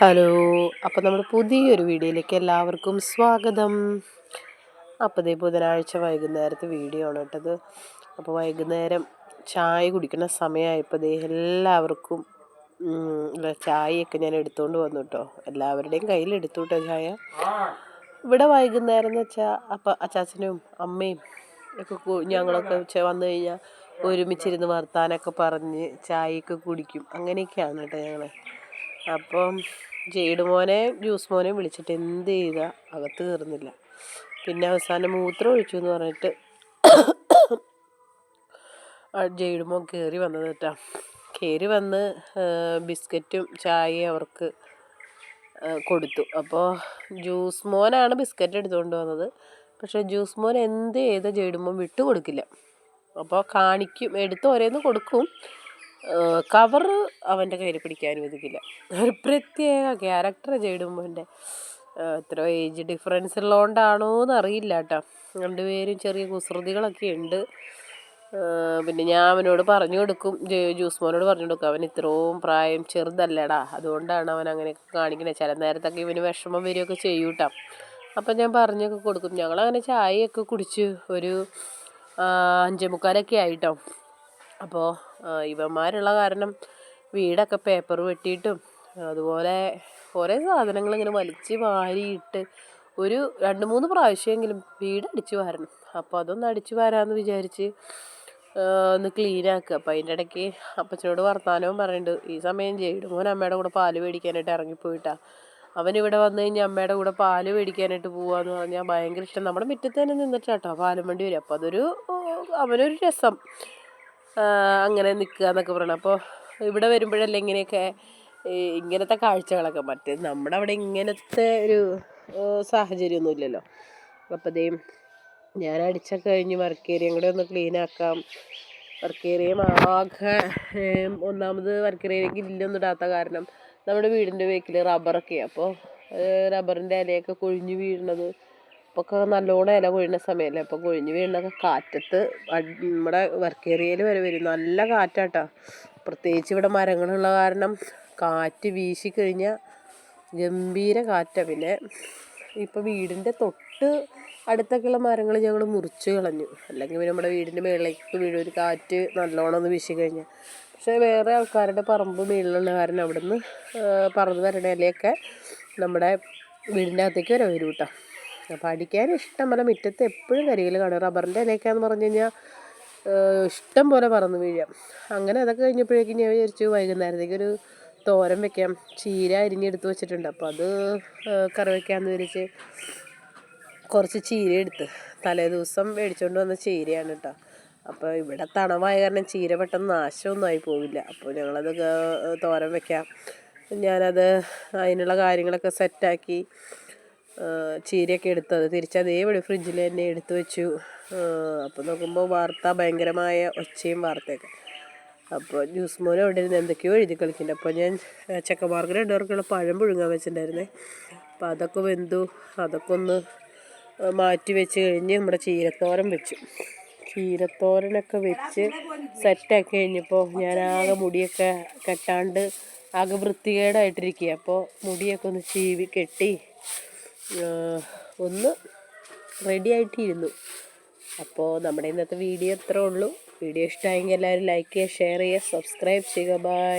Hello അപ്പോൾ നമ്മുടെ പുതിയൊരു വീഡിയോയിലേക്ക് എല്ലാവർക്കും സ്വാഗതം. അപ്പോൾ ഇതേ ബുധനാഴ്ച വൈകുന്നേരത്തെ വീഡിയോ ആണ് കേട്ടത് അപ്പോൾ വൈകുന്നേരം ചായ കുടിക്കുന്ന സമയമായപ്പോൾ ഇതേ എല്ലാവർക്കും ചായയൊക്കെ ഞാൻ എടുത്തുകൊണ്ട് വന്നു കേട്ടോ എല്ലാവരുടെയും കയ്യിൽ എടുത്തു കേട്ടോ ചായ. ഇവിടെ വൈകുന്നേരം എന്ന് വെച്ചാൽ അപ്പം അച്ചാച്ചനും അമ്മയും ഒക്കെ ഞങ്ങളൊക്കെ വന്നു കഴിഞ്ഞാൽ ഒരുമിച്ചിരുന്ന് വർത്താനൊക്കെ പറഞ്ഞ് ചായയൊക്കെ കുടിക്കും. അങ്ങനെയൊക്കെയാണ് കേട്ടോ ഞങ്ങൾ അപ്പം ജെയ്ഡ് മോനെ ജ്യൂസ് മോനെ വിളിച്ചിട്ട് എന്ത് ചെയ്താ? അകത്ത് കയറുന്നില്ല. പിന്നെ അവസാനം മൂത്രം ഒഴിച്ചു എന്ന് പറഞ്ഞിട്ട് ജെയ്ഡ് മോൻ കയറി വന്നത് കേട്ടോ. കയറി വന്ന് ബിസ്ക്കറ്റും ചായയും അവർക്ക് കൊടുത്തു. അപ്പോൾ ജ്യൂസ് മോനാണ് ബിസ്ക്കറ്റ് എടുത്തുകൊണ്ട് വന്നത്. പക്ഷേ ജ്യൂസ് മോൻ എന്ത് ചെയ്ത മോൻ വിട്ടു കൊടുക്കില്ല. അപ്പോൾ കാണിക്കും എടുത്ത് ഓരോന്ന് കൊടുക്കും. കവർ അവന്റെ കയ്യിൽ പിടിക്കാൻ അനുവദിക്കില്ല. ഒരു പ്രത്യേക ക്യാരക്ടർ ജയ്ഡുമ്മന്റെ എത്ര ഏജ് ഡിഫറൻസ് ഉള്ളതുകൊണ്ടാണോ എന്ന് അറിയില്ല കേട്ടോ. രണ്ടുപേരും ചെറിയ കുസൃതികളൊക്കെ ഉണ്ട്. പിന്നെ ഞാൻ അവനോട് പറഞ്ഞു കൊടുക്കും ജ്യൂസ് മോനോട് പറഞ്ഞു കൊടുക്കും അവൻ ഇത്രയും പ്രായം ചെറുതല്ലടാ. അതുകൊണ്ടാണ് അവൻ അങ്ങനെയൊക്കെ കാണിക്കുന്നത് ചില നേരത്തൊക്കെ ഇവന് വിഷമം വരികയൊക്കെ ചെയ്യൂട്ടാ അപ്പം ഞാൻ പറഞ്ഞൊക്കെ കൊടുക്കും. ഞങ്ങളങ്ങനെ ചായയൊക്കെ കുടിച്ച് ഒരു അഞ്ചേ മുക്കാലൊക്കെ ആയിട്ടോ. അപ്പോൾ ഇവന്മാരുള്ള കാരണം വീടൊക്കെ പേപ്പർ വെട്ടിയിട്ടും അതുപോലെ കുറേ സാധനങ്ങൾ ഇങ്ങനെ വലിച്ച് വാരിയിട്ട് ഒരു രണ്ട് മൂന്ന് പ്രാവശ്യമെങ്കിലും വീട് അടിച്ചു വാരണം. അപ്പോൾ അതൊന്ന് അടിച്ചു വാരാമെന്ന് വിചാരിച്ച് ഒന്ന് ക്ലീനാക്കുക അപ്പോൾ അതിന്റെ ഇടയ്ക്ക് അപ്പച്ചനോട് വർത്തമാനവും പറയുന്നുണ്ട് ഈ സമയം ചെയ്യും മോൻ അമ്മയുടെ കൂടെ പാൽ മേടിക്കാനായിട്ട് ഇറങ്ങിപ്പോയിട്ടാ അവൻ ഇവിടെ വന്നു കഴിഞ്ഞാൽ അമ്മയുടെ കൂടെ പാൽ മേടിക്കാനായിട്ട് പോവാന്ന് പറഞ്ഞാൽ ഭയങ്കര ഇഷ്ടം. നമ്മുടെ മുറ്റത്ത് തന്നെ നിന്നിട്ടാട്ടോ പാലും വണ്ടി വരും. അപ്പോൾ അതൊരു അവനൊരു രസം. അങ്ങനെ നിൽക്കുക എന്നൊക്കെ പറയണം. അപ്പോൾ ഇവിടെ വരുമ്പോഴല്ലേ ഇങ്ങനെയൊക്കെ ഇങ്ങനത്തെ കാഴ്ചകളൊക്കെ മറ്റേ നമ്മുടെ അവിടെ ഇങ്ങനത്തെ ഒരു സാഹചര്യമൊന്നും ഇല്ലല്ലോ. അപ്പോൾ ദേ ഞാൻ അടിച്ചൊക്കെ കഴിഞ്ഞ് വർക്ക് ഏരിയയും കൂടെ ഒന്ന് ക്ലീൻ ആക്കാം. വർക്ക് ആകെ ഒന്നാമത് വർക്ക് ഏരിയയിലേക്ക് ഇല്ലൊന്നും ഇടാത്ത കാരണം നമ്മുടെ വീടിന്റെ വേക്കിൽ റബ്ബറൊക്കെ അപ്പോൾ റബ്ബറിന്റെ ഇലയൊക്കെ കൊഴിഞ്ഞ് വീഴുന്നത് ഒക്കെ നല്ലോണം ഇല കൊഴിയുന്ന സമയമല്ലേ അപ്പോൾ കൊഴിഞ്ഞ് വീഴുന്നൊക്കെ കാറ്റത്ത് നമ്മുടെ വർക്ക് ഏരിയയിൽ വരെ വരും. നല്ല കാറ്റാട്ടോ. പ്രത്യേകിച്ച് ഇവിടെ മരങ്ങളുള്ള കാരണം കാറ്റ് വീശി കഴിഞ്ഞാൽ ഗംഭീര കാറ്റാണ് പിന്നെ ഇപ്പോൾ വീടിന്റെ തൊട്ട് അടുത്തൊക്കെയുള്ള മരങ്ങൾ ഞങ്ങൾ മുറിച്ച് കളഞ്ഞു. അല്ലെങ്കിൽ നമ്മുടെ വീടിന്റെ മേളിലേക്ക് വീഴും. ഒരു കാറ്റ് നല്ലോണം ഒന്ന് വീശി കഴിഞ്ഞാൽ പക്ഷേ വേറെ ആൾക്കാരുടെ പറമ്പ് മേളിലുള്ള കാരണം അവിടുന്ന് പറന്ന് വരണ ഇലയൊക്കെ നമ്മുടെ വീടിന്റെ അകത്തേക്ക് വരെ വരും കേട്ടോ അപ്പോൾ അടിക്കാൻ ഇഷ്ടം പോലെ മുറ്റത്ത് എപ്പോഴും കരിയിൽ കാണും. റബ്ബറിന്റെ ഇലയൊക്കെയാന്ന് പറഞ്ഞു കഴിഞ്ഞാൽ ഇഷ്ടം പോലെ പറന്ന് വീഴാം. അങ്ങനെ അതൊക്കെ കഴിഞ്ഞപ്പോഴേക്കും ഞാൻ വിചാരിച്ചു വൈകുന്നേരത്തേക്ക് ഒരു തോരൻ വെക്കാം. ചീര അരിഞ്ഞെടുത്ത് വെച്ചിട്ടുണ്ട്. അപ്പോൾ അത് കറി വെക്കാമെന്ന് വിചാരിച്ച് കുറച്ച് ചീര എടുത്ത് തലേ ദിവസം മേടിച്ചുകൊണ്ട് വന്ന ചീരയാണ് കേട്ടോ അപ്പോൾ ഇവിടെ തണവായ കാരണം ചീര പെട്ടെന്ന് നാശമൊന്നും ആയി പോവില്ല. അപ്പോൾ ഞങ്ങളത് തോരൻ വെക്കാം. ഞാനത് അതിനുള്ള കാര്യങ്ങളൊക്കെ സെറ്റാക്കി ചീരയൊക്കെ എടുത്തു തിരിച്ച് അതേപടി ഫ്രിഡ്ജിൽ തന്നെ എടുത്തു വെച്ചു. അപ്പോൾ നോക്കുമ്പോൾ വാർത്ത ഭയങ്കരമായ ഒച്ചയും വാർത്തയൊക്കെ. അപ്പോൾ ജ്യൂസ് മോനെ അവിടെ ഇരുന്ന് എന്തൊക്കെയോ എഴുതി കളിക്കുന്നുണ്ട്. അപ്പോൾ ഞാൻ ചെക്കന്മാർക്ക് രണ്ടുപേർക്കുള്ള പഴം പുഴുങ്ങാൻ വെച്ചിട്ടുണ്ടായിരുന്നേ. അപ്പോൾ അതൊക്കെ വെന്തു. അതൊക്കെ ഒന്ന് മാറ്റി വെച്ച് കഴിഞ്ഞ് നമ്മുടെ ചീരത്തോരൻ വെച്ചു. ചീരത്തോരനൊക്കെ വെച്ച് സെറ്റാക്കി കഴിഞ്ഞപ്പോൾ ഞാൻ ആകെ മുടിയൊക്കെ കെട്ടാണ്ട് ആകെ വൃത്തികേടായിട്ടിരിക്കുക അപ്പോൾ മുടിയൊക്കെ ഒന്ന് ചീവി കെട്ടി ഒന്ന് റെഡി ആയിട്ടിരുന്നു. അപ്പോൾ നമ്മുടെ ഇന്നത്തെ വീഡിയോ ഇത്രേ ഉള്ളൂ. വീഡിയോ ഇഷ്ടമായെങ്കിൽ എല്ലാവരും ലൈക്ക് ചെയ്യുക ഷെയർ ചെയ്യുക സബ്സ്ക്രൈബ് ചെയ്യുക. ബൈ